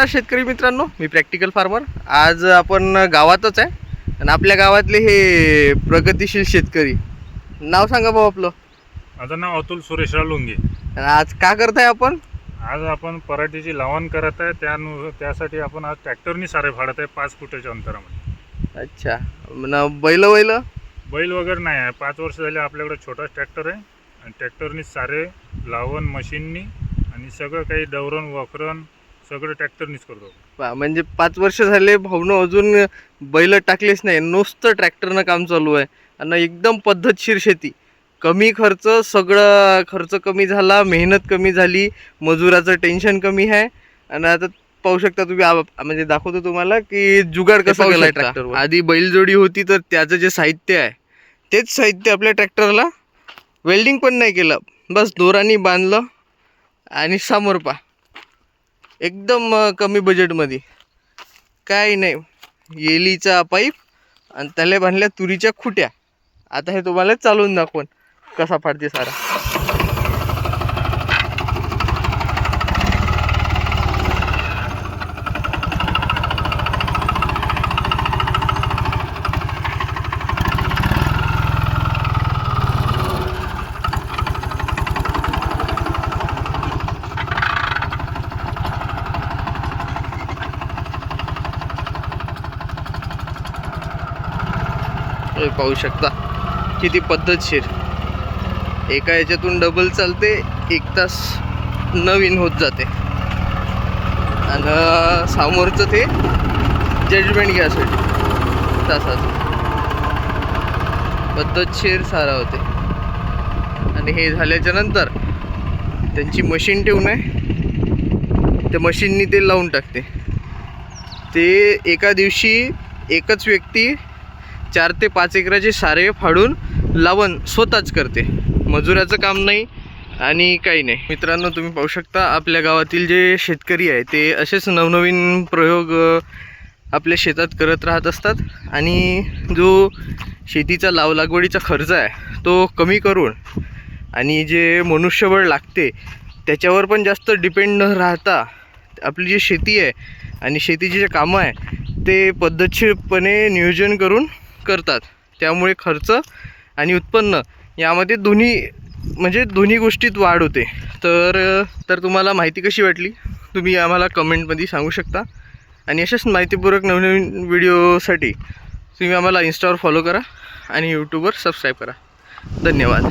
नमस्कार शेतकरी मित्रांनो मी प्रॅक्टिकल फार्मर आज आपण गावातच आहे आणि आपल्या गावातले हे प्रगतिशील शेतकरी. नाव सांगा भाऊ आपलं. माझं नाव अतुल सुरेशराव लुंगे आणि आज का करताय आपण? आज आपण पराठीची लावण करत आहे त्यानु त्यासाठी आपण आज ट्रॅक्टरनी सारे फाडत आहे पाच फुटाच्या अंतरामध्ये. अच्छा. न बैल बैल बैल वगैरे नाही आहे. पाच वर्ष झाले आपल्याकडे छोटाच ट्रॅक्टर आहे आणि ट्रॅक्टरनी सारे लावण मशीननी आणि सगळं काही डवरण वखरण सगळं ट्रॅक्टरनीच करतो पा- म्हणजे पाच वर्ष झाले भाऊनं अजून बैल टाकलेच नाही. नुसतं ट्रॅक्टरनं काम चालू आहे. आणि एकदम पद्धतशीर शेती. कमी खर्च सगळं खर्च कमी झाला मेहनत कमी झाली मजुराचं टेन्शन कमी आहे. आणि आता पाहू शकता तुम्ही आ- म्हणजे दाखवतो तुम्हाला की जुगाड कसं केलाय ट्रॅक्टर आधी बैलजोडी होती तर त्याचं जे साहित्य आहे तेच साहित्य आपल्या ट्रॅक्टरला वेल्डिंग पण नाही केलं. बस दोरानी बांधलं आणि समोर पा एकदम कमी बजेटमध्ये काही नाही. येलीचा पाईप आणि त्याला बांधल्या तुरीच्या खुट्या. आता हे तुम्हाला चालवून दाखवून कसा फाडते सारा. हे पाहू शकता किती पद्धतशीर. एका याच्यातून डबल चालते एक तास नवीन होत जाते. आणि समोरचं ते जजमेंट घ्यासाठी तासाचं. पद्धतशीर सारा होते. आणि हे झाल्याच्यानंतर त्यांची मशीन ठेवून आहे. त्या मशीननी ते लावून टाकते. ते एका दिवशी एकच व्यक्ती चार ते पाच एकराचे सारे फाडून लावण स्वतःच करते. मजुराचं काम नाही आणि काही नाही. मित्रांनो तुम्ही पाहू शकता आपल्या गावातील जे शेतकरी आहे ते असेच नवनवीन प्रयोग आपल्या शेतात करत राहत असतात आणि जो शेतीचा लाव लागवडीचा खर्च आहे तो कमी करून आणि जे मनुष्यबळ लागते त्याच्यावर पण जास्त डिपेंड न राहता आपली जी शेती आहे आणि शेतीची जे कामं आहे ते पद्धतशीरपणे नियोजन करून करतात. त्यामुळे खर्च आणि उत्पन्न यामध्ये दोन्ही म्हणजे दोन्ही गोष्टीत वाढ होते. तर तर तुम्हाला माहिती कशी वाटली? तुम्ही आम्हाला कमेंटमध्ये सांगू शकता. आणि अशाच माहितीपूर्वक नवनवीन व्हिडिओसाठी तुम्ही आम्हाला इन्स्टावर फॉलो करा आणि यूट्यूबवर सबस्क्राईब करा. धन्यवाद.